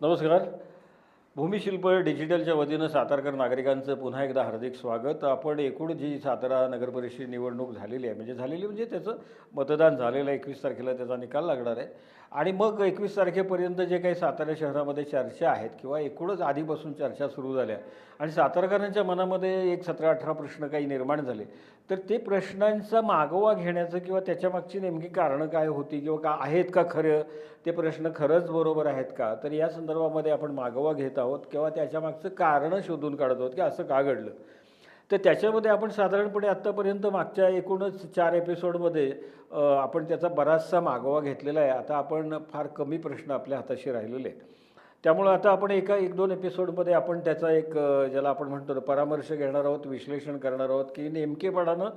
नमस्कार. भूमिशिल्प डिजिटलच्या वतीनं सातारकर नागरिकांचं पुन्हा एकदा हार्दिक स्वागत. आपण एकूण जी सातारा नगरपरिषद निवडणूक झालेली आहे म्हणजे झालेली म्हणजे त्याचं मतदान झालेलं आहे एकवीस तारखेला त्याचा निकाल लागणार आहे. आणि मग एकवीस तारखेपर्यंत जे काही सातारा शहरामध्ये चर्चा आहेत किंवा एकूणच आधीपासून चर्चा सुरू झाल्या आणि सातारकरांच्या मनामध्ये एक सतरा अठरा प्रश्न काही निर्माण झाले तर ते प्रश्नांचा मागोवा घेण्याचं किंवा त्याच्यामागची नेमकी कारणं काय होती किंवा का आहेत का खरं ते प्रश्न खरंच बरोबर आहेत का? तर या संदर्भामध्ये आपण मागोवा घेत आहोत किंवा त्याच्यामागचं कारणं शोधून काढत आहोत की असं का घडलं? तर त्याच्यामध्ये आपण साधारणपणे आत्तापर्यंत मागच्या एकूणच चार एपिसोडमध्ये आपण त्याचा बराचसा मागोवा घेतलेला आहे. आता आपण फार कमी प्रश्न आपल्या हाताशी राहिलेले आहेत. त्यामुळं आता आपण एका एक दोन एपिसोडमध्ये आपण त्याचा एक ज्याला आपण म्हणतो ना परामर्श घेणार आहोत विश्लेषण करणार आहोत की नेमकेपणानं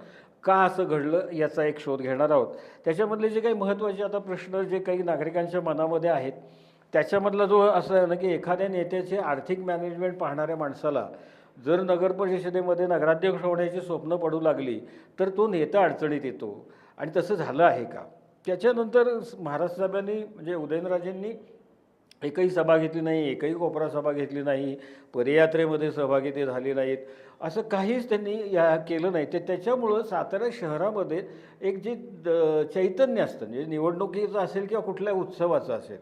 का असं घडलं याचा एक शोध घेणार आहोत. त्याच्यामधले जे काही महत्त्वाचे आता प्रश्न जे काही नागरिकांच्या मनामध्ये आहेत त्याच्यामधला जो असं आहे ना की एखाद्या नेत्याचे आर्थिक मॅनेजमेंट पाहणाऱ्या माणसाला जर नगर परिषदेमध्ये नगराध्यक्ष होण्याची स्वप्न पडू लागली तर तो नेता अडचणीत येतो. आणि तसं झालं आहे का? त्याच्यानंतर महाराष्ट्र साहेबांनी म्हणजे उदयनराजेंनी एकही सभा घेतली नाही एकही कोपरा सभा घेतली नाही पदयात्रेमध्ये सहभागी ते झाले नाहीत. असं काहीच त्यांनी या केलं नाही. ते त्याच्यामुळं सातारा शहरामध्ये एक जे चैतन्य असतं म्हणजे निवडणुकीचं असेल किंवा कुठल्या उत्सवाचं असेल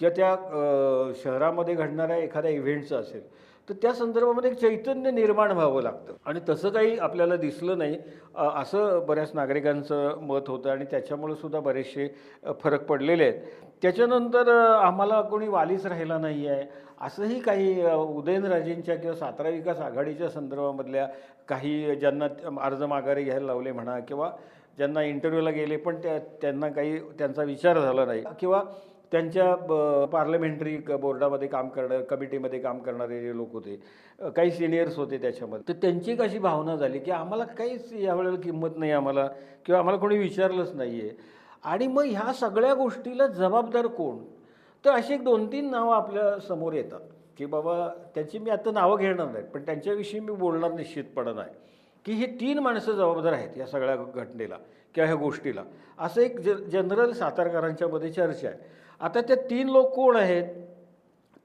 किंवा त्या शहरामध्ये घडणाऱ्या एखाद्या इव्हेंटचं असेल तर त्या संदर्भामध्ये एक चैतन्य निर्माण व्हावं लागतं. आणि तसं काही आपल्याला दिसलं नाही. असं बऱ्याच नागरिकांचं मत होतं आणि त्याच्यामुळे सुद्धा बरेचसे फरक पडलेले आहेत. त्याच्यानंतर आम्हाला कोणी वालीच राहिला नाही आहे असंही काही उदयनराजेंच्या किंवा सातारा विकास आघाडीच्या संदर्भामधल्या काही ज्यांना अर्ज माघारी घ्यायला लावले म्हणा किंवा ज्यांना इंटरव्ह्यूला गेले पण त्या त्यांना काही त्यांचा विचार झाला नाही. किंवा त्यांच्या पार्लमेंटरी बोर्डामध्ये काम करणार कमिटीमध्ये काम करणारे जे लोक होते अ, काही सिनियर्स होते त्याच्यामध्ये. तर त्यांची एक अशी भावना झाली की आम्हाला काहीच यावेळेला किंमत नाही आम्हाला किंवा आम्हाला कोणी विचारलंच नाही आहे आणि मग ह्या सगळ्या गोष्टीला जबाबदार कोण? तर अशी एक दोन तीन नावं आपल्यासमोर येतात. की बाबा त्याची मी आता नावं घेणार नाही पण त्यांच्याविषयी मी बोलणार निश्चितपणे नाही. की ही तीन माणसं जबाबदार आहेत या सगळ्या घटनेला किंवा ह्या गोष्टीला. असं एक ज जनरल सातारकरांच्यामध्ये चर्चा आहे. आता ते तीन लोक कोण आहेत?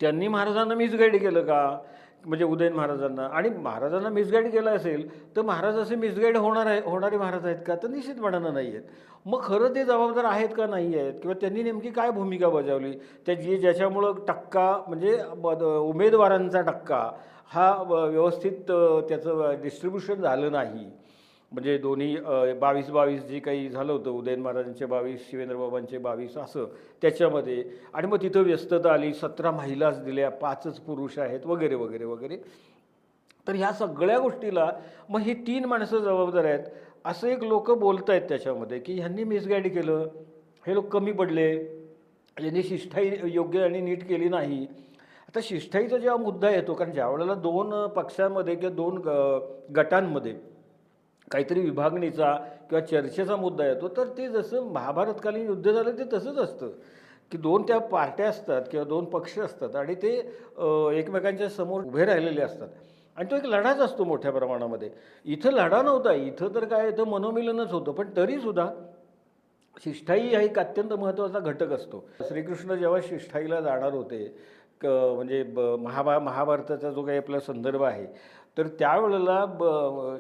त्यांनी महाराजांना मिसगाईड केलं का? म्हणजे उदयन महाराजांना. आणि महाराजांना मिसगाईड केलं असेल तर महाराज असे मिसगाईड होणार आहे होणारे महाराज आहेत का? तर निश्चितपणानं नाही आहेत. मग खरं ते जबाबदार आहेत का नाही आहेत? किंवा त्यांनी नेमकी काय भूमिका बजावली? त्या जे ज्याच्यामुळं टक्का म्हणजे उमेदवारांचा टक्का हा व- व्यवस्थित त्याचं डिस्ट्रीब्युशन झालं नाही. म्हणजे दोन्ही बावीस बावीस जे काही झालं होतं उदयन महाराजांचे बावीस शिवेंद्रबाबांचे बावीस असं त्याच्यामध्ये. आणि मग तिथं व्यस्तता आली सतरा महिलाच दिल्या पाचच पुरुष आहेत वगैरे वगैरे वगैरे. तर ह्या सगळ्या गोष्टीला मग ही तीन माणसं जबाबदार आहेत. असं एक लोक बोलत आहेत त्याच्यामध्ये की ह्यांनी मिसगाईड केलं हे लोक कमी पडले यांनी शिष्ठाई योग्य आणि नीट केली नाही. आता शिष्ठाईचा जेव्हा मुद्दा येतो कारण ज्या वेळेला दोन पक्षांमध्ये किंवा दोन ग- गटांमध्ये काहीतरी विभागणीचा किंवा चर्चेचा मुद्दा येतो तर ते जसं महाभारतकालीन युद्ध झालं ते तसंच असतं. की दोन त्या पार्ट्या असतात किंवा दोन पक्ष असतात आणि ते एकमेकांच्या समोर उभे राहिलेले असतात. आणि तो एक लढाच असतो मोठ्या प्रमाणामध्ये. इथं लढा नव्हता इथं तर काय इथं मनोमिलनच होतं पण तरीसुद्धा शिष्ठाई हा एक अत्यंत महत्त्वाचा घटक असतो. श्रीकृष्ण जेव्हा शिष्ठाईला जाणार होते क म्हणजे ब महाभा महाभारताचा जो काही आपला संदर्भ आहे तर त्यावेळेला ब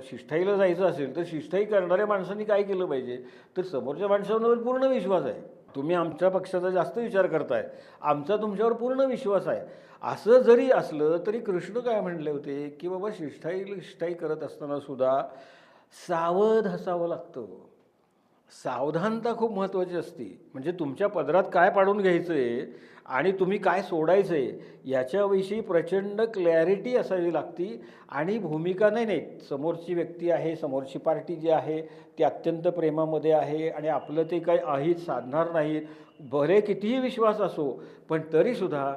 शिष्ठाईला जायचं असेल तर शिष्ठाई करणाऱ्या माणसांनी काय केलं पाहिजे? तर समोरच्या माणसांवर पूर्ण विश्वास आहे. तुम्ही आमच्या पक्षाचा जास्त विचार करताय. आमचा तुमच्यावर पूर्ण विश्वास आहे. असं जरी असलं तरी कृष्ण काय म्हणले होते की बाबा शिष्ठाई शिष्ठाई करत असताना सुद्धा सावध असावं लागतं. सावधानता खूप महत्त्वाची असते. म्हणजे तुमच्या पदरात काय पाडून घ्यायचं आहे आणि तुम्ही काय सोडायचं आहे याच्याविषयी प्रचंड क्लॅरिटी असावी लागती. आणि भूमिका नाही नाही समोरची व्यक्ती आहे समोरची पार्टी जी आहे ती अत्यंत प्रेमामध्ये आहे आणि आपलं ते काही अहित साधणार नाहीत. भले कितीही विश्वास असो पण तरीसुद्धा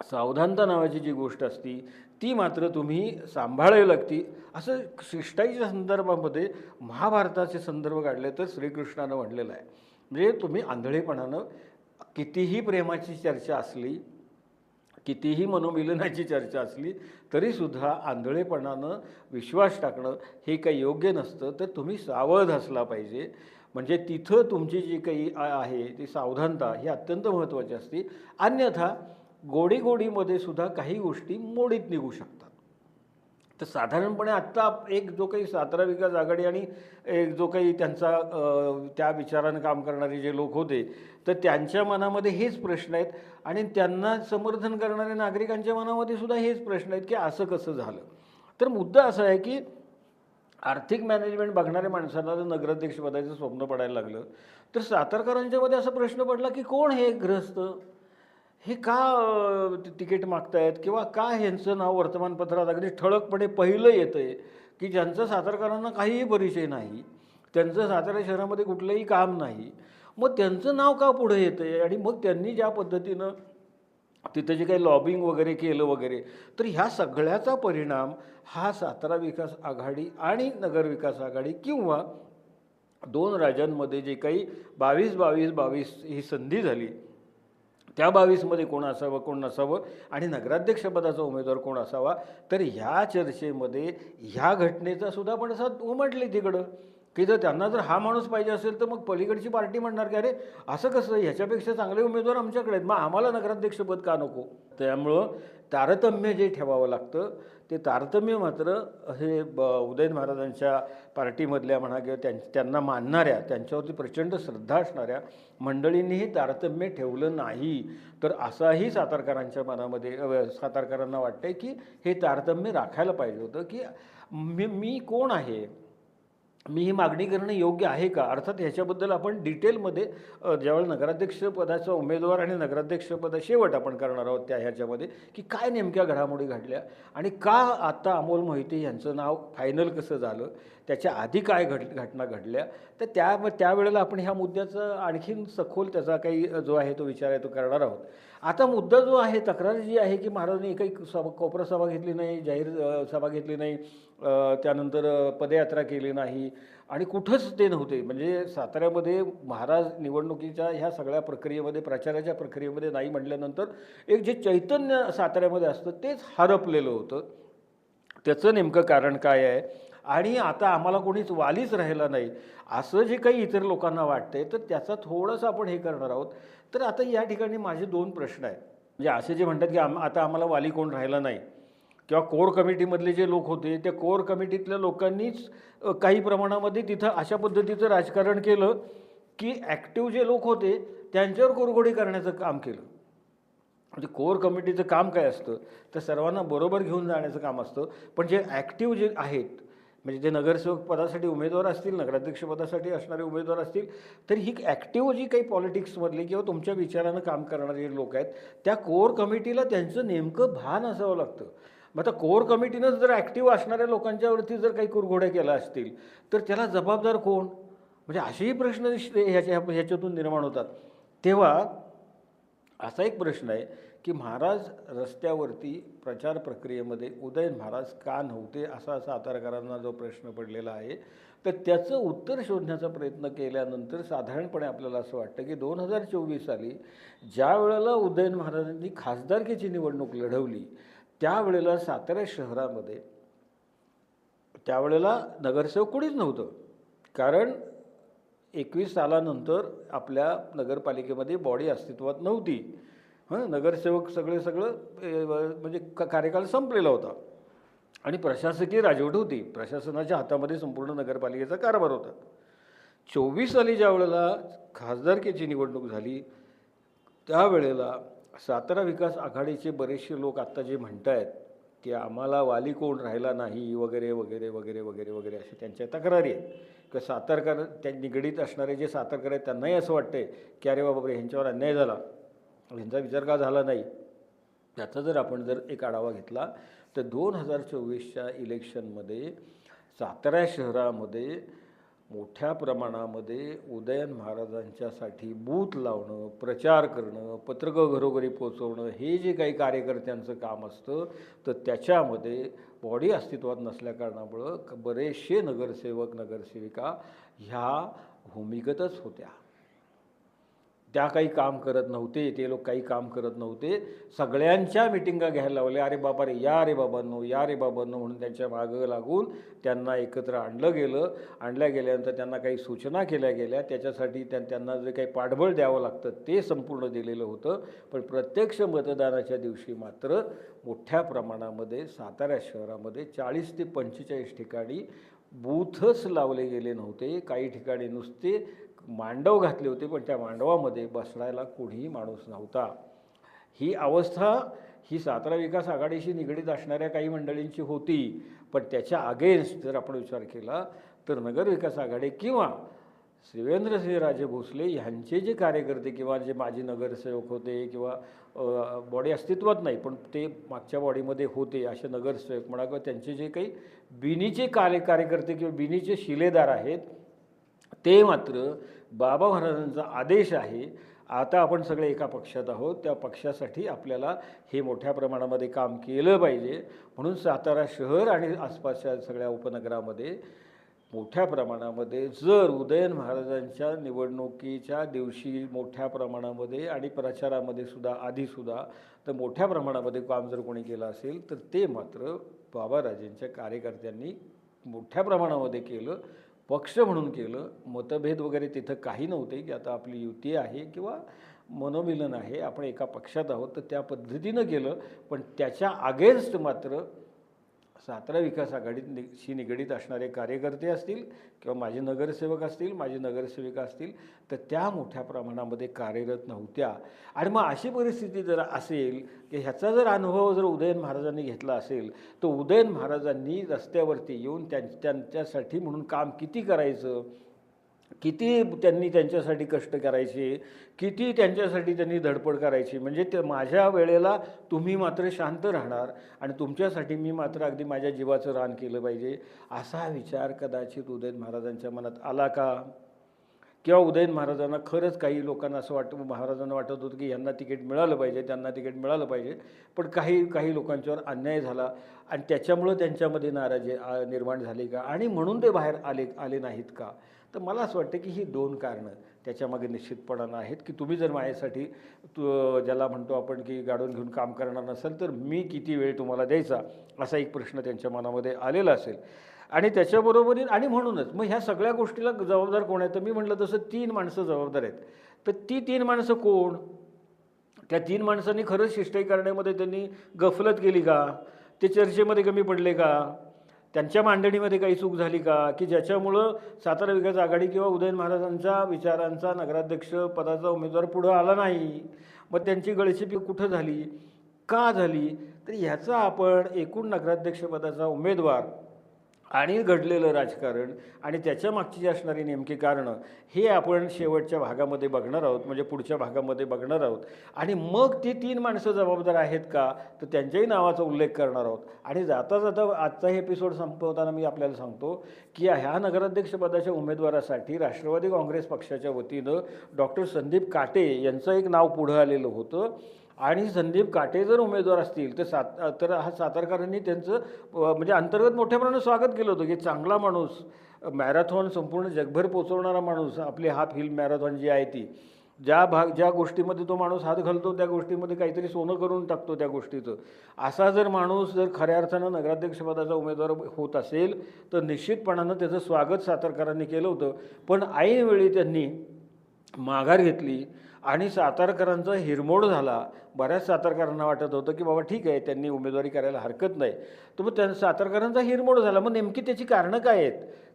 सावधानता नावाची जी गोष्ट असती ती मात्र तुम्ही सांभाळावी लागती. असं शिष्टाईच्या संदर्भामध्ये महाभारताचे संदर्भ काढले तर श्रीकृष्णानं म्हणलेलं आहे. म्हणजे तुम्ही आंधळेपणानं कितीही प्रेमाची चर्चा असली कितीही मनोमिलनाची चर्चा असली तरीसुद्धा आंधळेपणानं विश्वास टाकणं हे काही योग्य नसतं. तर तुम्ही सावध असला पाहिजे. म्हणजे तिथं तुमची जी काही आहे ती सावधानता ही अत्यंत महत्त्वाची असते. अन्यथा गोडी गोडीमध्ये सुद्धा काही गोष्टी मोडीत निघू शकतात. तर साधारणपणे आत्ता एक जो काही सातारा विकास आघाडी आणि एक जो काही त्यांचा त्या विचारानं काम करणारे जे लोक होते तर त्यांच्या मनामध्ये हेच प्रश्न आहेत आणि त्यांना समर्थन करणाऱ्या नागरिकांच्या मनामध्ये सुद्धा हेच प्रश्न आहेत की असं कसं झालं. तर मुद्दा असा आहे की आर्थिक मॅनेजमेंट बघणाऱ्या माणसांना जर नगराध्यक्षपदाचं स्वप्न पडायला लागलं तर सातारकरांच्यामध्ये असा प्रश्न पडला की कोण हे ग्रस्त? हे का तिकीट मागतायत? किंवा का ह्यांचं नाव वर्तमानपत्रात अगदी ठळकपणे पहिलं येतं आहे की ज्यांचं सातारकरांना काहीही परिचय नाही त्यांचं सातारा शहरामध्ये कुठलंही काम नाही मग त्यांचं नाव का पुढे येतं आहे आणि मग त्यांनी ज्या पद्धतीनं तिथं जे काही लॉबिंग वगैरे केलं वगैरे तर ह्या सगळ्याचा परिणाम हा सातारा विकास आघाडी आणि नगर विकास आघाडी किंवा दोन राज्यांमध्ये जे काही बावीस बावीस बावीस ही संधी झाली त्या बावीसमध्ये कोण असावं कोण नसावं आणि नगराध्यक्षपदाचा उमेदवार कोण असावा तर ह्या चर्चेमध्ये ह्या घटनेचा सुद्धा पडसाद उमटले तिकडं. की जर त्यांना जर हा माणूस पाहिजे असेल तर मग पलीकडची पार्टी म्हणणार की अरे असं कसं? ह्याच्यापेक्षा चांगले उमेदवार आमच्याकडे आहेत. मग आम्हाला नगराध्यक्षपद का नको? त्यामुळं तारतम्य जे ठेवावं लागतं ते तारतम्य मात्र हे ब उदयन महाराजांच्या पार्टीमधल्या म्हणा किंवा त्यां त्यांना मानणाऱ्या त्यांच्यावरती प्रचंड श्रद्धा असणाऱ्या मंडळींनीही तारतम्य ठेवलं नाही. तर असाही सातारकरांच्या मनामध्ये सातारकरांना वाटतंय की हे तारतम्य राखायला पाहिजे होतं की मी मी कोण आहे? मी ही मागणी करणं योग्य आहे का? अर्थात ह्याच्याबद्दल आपण डिटेलमध्ये ज्यावेळेला नगराध्यक्षपदाचा उमेदवार आणि नगराध्यक्षपदा शेवट आपण करणार आहोत त्या ह्याच्यामध्ये की काय नेमक्या घडामोडी घडल्या आणि का आता अमोल मोहिते यांचं नाव फायनल कसं झालं त्याच्या आधी काय घट घटना घडल्या तर त्या त्यावेळेला आपण ह्या मुद्द्याचं आणखीन सखोल त्याचा काही जो आहे तो विचार आहे तो करणार आहोत. आता मुद्दा जो आहे तक्रार जी आहे की महाराजांनी एकही सभा कोपरा सभा घेतली नाही जाहीर सभा घेतली नाही त्यानंतर पदयात्रा केली नाही आणि कुठंच ते नव्हते. म्हणजे साताऱ्यामध्ये महाराज निवडणुकीच्या ह्या सगळ्या प्रक्रियेमध्ये प्रचाराच्या प्रक्रियेमध्ये नाही म्हटल्यानंतर एक जे चैतन्य साताऱ्यामध्ये असतं तेच हरपलेलं होतं. त्याचं नेमकं कारण काय आहे? आणि आता आम्हाला कोणीच वालीच राहिला नाही. असं जे काही इतर लोकांना वाटतंय तर त्याचा थोडंसं आपण हे करणार आहोत. तर आता या ठिकाणी माझे दोन प्रश्न आहेत. म्हणजे असे जे म्हणतात की आम आता आम्हाला वाली कोण राहिला नाही किंवा कोर कमिटीमधले जे लोक होते त्या कोर कमिटीतल्या लोकांनीच काही प्रमाणामध्ये तिथं अशा पद्धतीचं राजकारण केलं की ॲक्टिव्ह जे लोक होते त्यांच्यावर कोरगोडी करण्याचं काम केलं. म्हणजे कोर कमिटीचं काम काय असतं? तर सर्वांना बरोबर घेऊन जाण्याचं काम असतं. पण जे ॲक्टिव्ह जे आहेत म्हणजे जे नगरसेवक पदासाठी उमेदवार असतील नगराध्यक्षपदासाठी असणारे उमेदवार असतील तर ही ॲक्टिव्ह जी काही पॉलिटिक्समधली किंवा तुमच्या विचारानं काम करणारे लोक आहेत त्या कोर कमिटीला त्यांचं नेमकं भान असावं लागतं. मग आता कोर कमिटीनं जर ॲक्टिव्ह असणाऱ्या लोकांच्यावरती जर काही कुरघोड्या केल्या असतील तर त्याला जबाबदार कोण? म्हणजे असेही प्रश्न ह्याच्या ह्याच्यातून निर्माण होतात. तेव्हा असा एक प्रश्न आहे की महाराज रस्त्यावरती प्रचार प्रक्रियेमध्ये उदयन महाराज का नव्हते असा सातारकरांना जो प्रश्न पडलेला आहे तर त्याचं उत्तर शोधण्याचा प्रयत्न केल्यानंतर साधारणपणे आपल्याला असं वाटतं की दोन हजार चोवीस साली ज्या वेळेला उदयन महाराजांनी खासदारकीची निवडणूक लढवली त्यावेळेला सातारा शहरामध्ये त्यावेळेला नगरसेवक कोणीच नव्हतं. कारण एकवीस सालानंतर आपल्या नगरपालिकेमध्ये बॉडी अस्तित्वात नव्हती. हं नगरसेवक सगळे सगळं म्हणजे क कार्यकाल संपलेला होता. आणि प्रशासकीय राजवट होती. प्रशासनाच्या हातामध्ये संपूर्ण नगरपालिकेचा कारभार होता. चोवीस साली ज्या वेळेला खासदारकीची निवडणूक झाली त्यावेळेला सातारा विकास आघाडीचे बरेचसे लोक आत्ता जे म्हणत आहेत की आम्हाला वाली कोण राहिला नाही वगैरे वगैरे वगैरे वगैरे वगैरे असे त्यांच्या तक्रारी आहेत. किंवा सातारकर त्या निगडीत असणारे जे सातारकर आहेत त्यांनाही असं वाटतंय की अरे बाबा ह्यांच्यावर अन्याय झाला. ह्यांचा विचार का झाला नाही? त्याचा जर आपण जर एक आढावा घेतला तर दोन हजार चोवीसच्या इलेक्शनमध्ये सातारा शहरामध्ये मोठ्या प्रमाणामध्ये उदयन महाराजांच्यासाठी बूथ लावणं प्रचार करणं पत्रकं घरोघरी पोचवणं हे जे काही कार्यकर्त्यांचं काम असतं तर त्याच्यामध्ये बॉडी अस्तित्वात नसल्याकारणामुळं बरेचसे नगरसेवक नगरसेविका ह्या भूमिगतच होत्या. त्या काही काम करत नव्हते ते लोक काही काम करत नव्हते. सगळ्यांच्या मिटिंगा घ्यायला लावल्या. अरे बाबा रे या रे बाबांनो या रे बाबांनो म्हणून त्यांच्या मागं लागून त्यांना एकत्र आणलं गेलं. आणल्या गेल्यानंतर त्यांना काही सूचना केल्या गेल्या. त्याच्यासाठी त्या त्यांना जे काही पाठबळ द्यावं लागतं ते संपूर्ण दिलेलं होतं. पण प्रत्यक्ष मतदानाच्या दिवशी मात्र मोठ्या प्रमाणामध्ये सातारा शहरामध्ये चाळीस ते पंचेचाळीस ठिकाणी बूथच लावले गेले नव्हते. काही ठिकाणी नुसते मांडव घातले होते पण त्या मांडवामध्ये बसण्याला कोणीही माणूस नव्हता. ही अवस्था ही सातारा विकास आघाडीशी निगडीत असणाऱ्या काही मंडळींची होती पण त्याच्या अगेन्स्ट जर आपण विचार केला तर नगर विकास आघाडी किंवा शिवेंद्रसिंहराजे भोसले ह्यांचे जे कार्यकर्ते किंवा जे माजी नगरसेवक होते किंवा बॉडी अस्तित्वात नाही पण ते मागच्या बॉडीमध्ये होते असे नगरसेवक म्हणा किंवा त्यांचे जे काही बिनीचे कार्य कार्यकर्ते किंवा बिनीचे शिलेदार आहेत ते मात्र बाबा महाराजांचा आदेश आहे. आता आपण सगळे एका पक्षात आहोत. त्या पक्षासाठी आपल्याला हे मोठ्या प्रमाणामध्ये काम केलं पाहिजे. म्हणून सातारा शहर आणि आसपासच्या सगळ्या उपनगरामध्ये मोठ्या प्रमाणामध्ये जर उदयन महाराजांच्या निवडणुकीच्या दिवशी मोठ्या प्रमाणामध्ये आणि प्रचारामध्ये सुद्धा आधीसुद्धा तर मोठ्या प्रमाणामध्ये काम जर कोणी केलं असेल तर ते मात्र बाबाराजेंच्या कार्यकर्त्यांनी मोठ्या प्रमाणामध्ये केलं. पक्ष म्हणून केलं. मतभेद वगैरे तिथं काही नव्हते की आता आपली युती आहे किंवा मनोमिलन आहे आपण एका पक्षात आहोत तर त्या पद्धतीनं केलं. पण त्याच्या अगेन्स्ट मात्र सातारा विकास आघाडीशी निगडीत असणारे कार्यकर्ते असतील किंवा माझे नगरसेवक असतील माझी नगरसेविका असतील तर त्या मोठ्या प्रमाणामध्ये कार्यरत नव्हत्या. आणि मग अशी परिस्थिती जर असेल की ह्याचा जर अनुभव जर उदयन महाराजांनी घेतला असेल तर उदयन महाराजांनी रस्त्यावरती येऊन त्यां त्यांच्यासाठी म्हणून काम किती करायचं? किती त्यांनी त्यांच्यासाठी कष्ट करायचे किती त्यांच्यासाठी त्यांनी धडपड करायची. म्हणजे ते माझ्या वेळेला तुम्ही मात्र शांत राहणार आणि तुमच्यासाठी मी मात्र अगदी माझ्या जीवाचं रान केलं पाहिजे असा विचार कदाचित उदयन महाराजांच्या मनात आला का? किंवा उदयन महाराजांना खरंच काही लोकांना असं वाटतं महाराजांना वाटत होतं की यांना तिकीट मिळालं पाहिजे त्यांना तिकीट मिळालं पाहिजे पण काही काही लोकांच्यावर अन्याय झाला आणि त्याच्यामुळं त्यांच्यामध्ये नाराजी आ- निर्माण झाली का? आणि म्हणून ते बाहेर आले आले नाहीत का? तर मला असं वाटतं की ही दोन कारणं त्याच्यामागे निश्चितपणानं आहेत की तुम्ही जर माझ्यासाठी तू ज्याला म्हणतो आपण की गाडून घेऊन काम करणार नसेल तर मी किती वेळ तुम्हाला द्यायचा असा एक प्रश्न त्यांच्या मनामध्ये आलेला असेल. आणि त्याच्याबरोबरीन आणि म्हणूनच मग ह्या सगळ्या गोष्टीला जबाबदार कोण आहे? तर मी म्हटलं तसं तीन माणसं जबाबदार आहेत. तर ती तीन माणसं कोण? त्या तीन माणसांनी खरंच शिष्टाई करण्यामध्ये त्यांनी गफलत केली का? ते चर्चेमध्ये कमी पडले का? त्यांच्या मांडणीमध्ये काही चूक झाली का? की ज्याच्यामुळं सातारा विकास आघाडी किंवा उदयन महाराजांच्या विचारांचा नगराध्यक्ष पदाचा उमेदवार पुढं आला नाही मग त्यांची गळचिपी कुठं झाली? का झाली? तर ह्याचा आपण एकूण नगराध्यक्षपदाचा उमेदवार आणि घडलेलं राजकारण आणि त्याच्या मागची जी असणारी नेमकी कारणं हे आपण शेवटच्या भागामध्ये बघणार आहोत म्हणजे पुढच्या भागामध्ये बघणार आहोत. आणि मग ती तीन माणसं जबाबदार आहेत का तर त्यांच्याही नावाचा उल्लेख करणार आहोत. आणि जाता जाता आजचा हे एपिसोड संपवताना मी आपल्याला सांगतो की ह्या नगराध्यक्षपदाच्या उमेदवारासाठी राष्ट्रवादी काँग्रेस पक्षाच्या वतीनं डॉक्टर संदीप काटे यांचं एक नाव पुढं आलेलं होतं. आणि संदीप काटे जर उमेदवार असतील तर सात तर हा सातारकरांनी त्यांचं म्हणजे अंतर्गत मोठ्या प्रमाणात स्वागत केलं होतं की चांगला माणूस मॅरेथॉन संपूर्ण जगभर पोचवणारा माणूस आपली हाफ हिल मॅरेथॉन जी आहे ती ज्या भाग ज्या गोष्टीमध्ये तो माणूस हात घालतो त्या गोष्टीमध्ये काहीतरी सोनं करून टाकतो त्या गोष्टीचं. असा जर माणूस जर खऱ्या अर्थानं नगराध्यक्षपदाचा उमेदवार होत असेल तर निश्चितपणानं त्याचं स्वागत सातारकरांनी केलं होतं. पण ऐनवेळी त्यांनी माघार घेतली आणि सातारकरांचा हिरमोड झाला. बऱ्याच सातारकरांना वाटत होतं की बाबा ठीक आहे त्यांनी उमेदवारी करायला हरकत नाही. तर मग त्या सातारकरांचा हिरमोड झाला. मग नेमकी त्याची कारणं काय आहेत?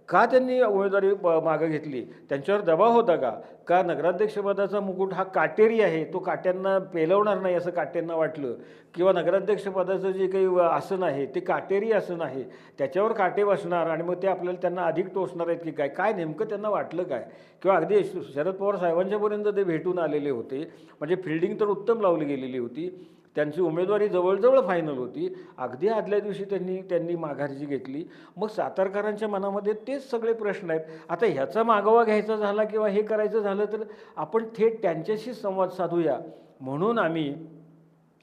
का त्यांनी उमेदवारी ब- मागं घेतली? त्यांच्यावर दबाव होता का? का नगराध्यक्षपदाचा मुकुट हा काटेरी आहे? तो काट्यांना पेलवणार नाही असं काट्यांना वाटलं? किंवा नगराध्यक्षपदाचं जे काही आसन आहे ते काटेरी आसन आहे त्याच्यावर काटे बसणार आणि मग ते आपल्याला त्यांना अधिक टोचणार आहेत की काय? काय नेमकं त्यांना वाटलं काय? किंवा अगदी शरद पवार साहेबांच्यापर्यंत ते भेटून आलेले होते. म्हणजे फिल्डिंग तर उत्तम लावली गेलेली होती. त्यांची उमेदवारी जवळजवळ फायनल होती. अगदी आदल्या दिवशी त्यांनी त्यांनी माघारजी घेतली. मग सातारकरांच्या मनामध्ये तेच सगळे प्रश्न आहेत. आता ह्याचा मागोवा घ्यायचा झाला किंवा हे करायचं झालं तर आपण थेट त्यांच्याशी संवाद साधूया. म्हणून आम्ही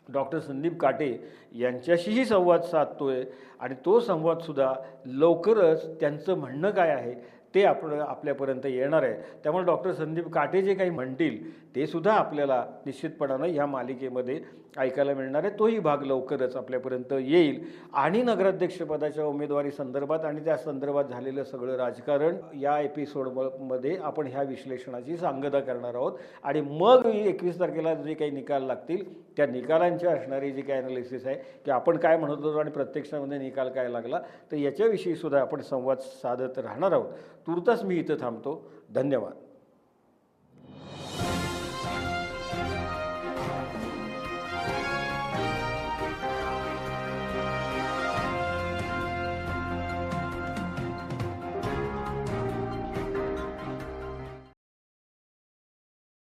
डॉक्टर संदीप काटे यांच्याशीही संवाद साधतो आहे आणि तो संवादसुद्धा लवकरच त्यांचं म्हणणं काय आहे ते आपण आपल्यापर्यंत येणार आहे. त्यामुळे डॉक्टर संदीप काटे जे काही म्हणतील ते सुद्धा आपल्याला निश्चितपणानं ह्या मालिकेमध्ये ऐकायला मिळणार आहे. तोही भाग लवकरच आपल्यापर्यंत येईल. आणि नगराध्यक्षपदाच्या उमेदवारी संदर्भात आणि त्या संदर्भात झालेलं सगळं राजकारण या एपिसोडमध्ये आपण ह्या विश्लेषणाची सांगता करणार आहोत. आणि मग एकवीस तारखेला जे काही निकाल लागतील त्या निकालांची असणारी जी काही अनालिसिस आहे की आपण काय म्हणत होतो आणि प्रत्यक्षामध्ये निकाल काय लागला तर याच्याविषयी सुद्धा आपण संवाद साधत राहणार आहोत. तुर्तास मी इथं थांबतो. धन्यवाद.